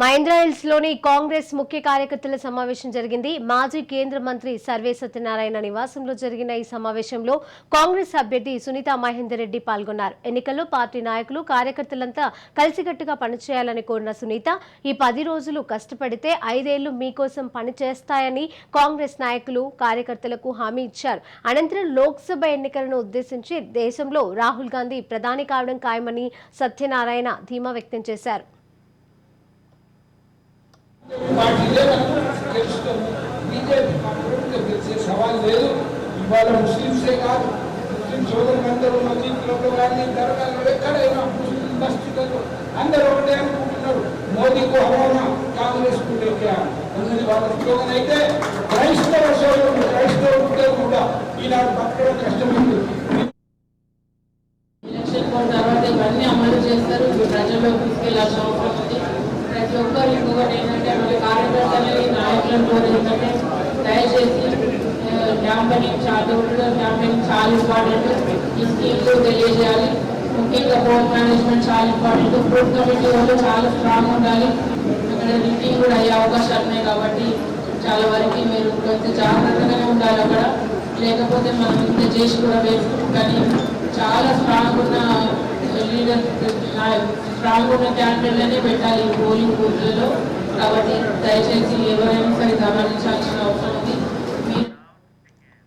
మహేంద్ర హిల్స్లోని కాంగ్రెస్ ముఖ్య కార్యకర్తల సమావేశం జరిగింది. మాజీ కేంద్ర మంత్రి సర్వే సత్యనారాయణ నివాసంలో జరిగిన ఈ సమావేశంలో కాంగ్రెస్ అభ్యర్థి సునీత మహేందర్ రెడ్డి పాల్గొన్నారు. ఎన్నికల్లో పార్టీ నాయకులు కార్యకర్తలంతా కలిసికట్టుగా పనిచేయాలని కోరిన సునీత ఈ పది రోజులు కష్టపడితే ఐదేళ్ళు మీకోసం పనిచేస్తాయని కాంగ్రెస్ నాయకులు కార్యకర్తలకు హామీ ఇచ్చారు. అనంతరం లోక్సభ ఎన్నికలను ఉద్దేశించి దేశంలో రాహుల్ గాంధీ ప్రధాని కావడం ఖాయమని సత్యనారాయణ ధీమా వ్యక్తం చేశారు. పార్టీ లేదనుకో గెలుస్తాము బీజేపీ పార్టీ గెలిచే సవాల్ లేదు. ఇవాళ ముస్లింసే కాదు. ముస్లిం సోదరులందరూ మసీదులలో కానీ దర్గాల్లో ఎక్కడైనా ముస్లిం మస్జిద్లలో అందరూ ఒకటే అనుకుంటున్నారు. మోదీకు హవానా కాంగ్రెస్కు ఉన్నది వాళ్ళ ఉద్యోగం అయితే క్రైస్తవ సోదరుడు క్రైస్తవ ఉద్యోగం కూడా ఈనాడు బతకడం కష్టమైంది. ఎలక్షన్ తర్వాత ఇవన్నీ అమలు చేస్తారు. ప్రజల్లో తీసుకెళ్ళాల్సిన అవసరం ఉంది. ప్రతి ఒక్కరు ఇంకొకటి ఏంటంటే మన కార్యకర్తలని నాయకులను కోరేది దయచేసి క్యాంపెయినింగ్ చాలా రూరల్ క్యాంపెయినింగ్ చాలా ఇంపార్టెంట్. ఈ స్కీమ్లు తెలియజేయాలి. ముఖ్యంగా పోల్ మేనేజ్మెంట్ చాలా ఇంపార్టెంట్. ఫుడ్ కమిటీ వాళ్ళు చాలా స్ట్రాంగ్ ఉండాలి. అక్కడ రిటీన్ కూడా అయ్యే అవకాశాలు ఉన్నాయి కాబట్టి చాలా వరకు మీరు కొంచెం జాగ్రత్తగానే ఉండాలి అక్కడ. లేకపోతే మనం ఇంత చేసి కూడా వేసుకుంటాం కానీ చాలా స్ట్రాంగ్ ఉన్న లీడర్ స్ట్రాంగ్ క్యాండిడేట్లనే పెట్టాలి పోలింగ్ బూత్లలో కాబట్టి దయచేసి ఎవరైనా సరే గమనించాల్సిన అవసరం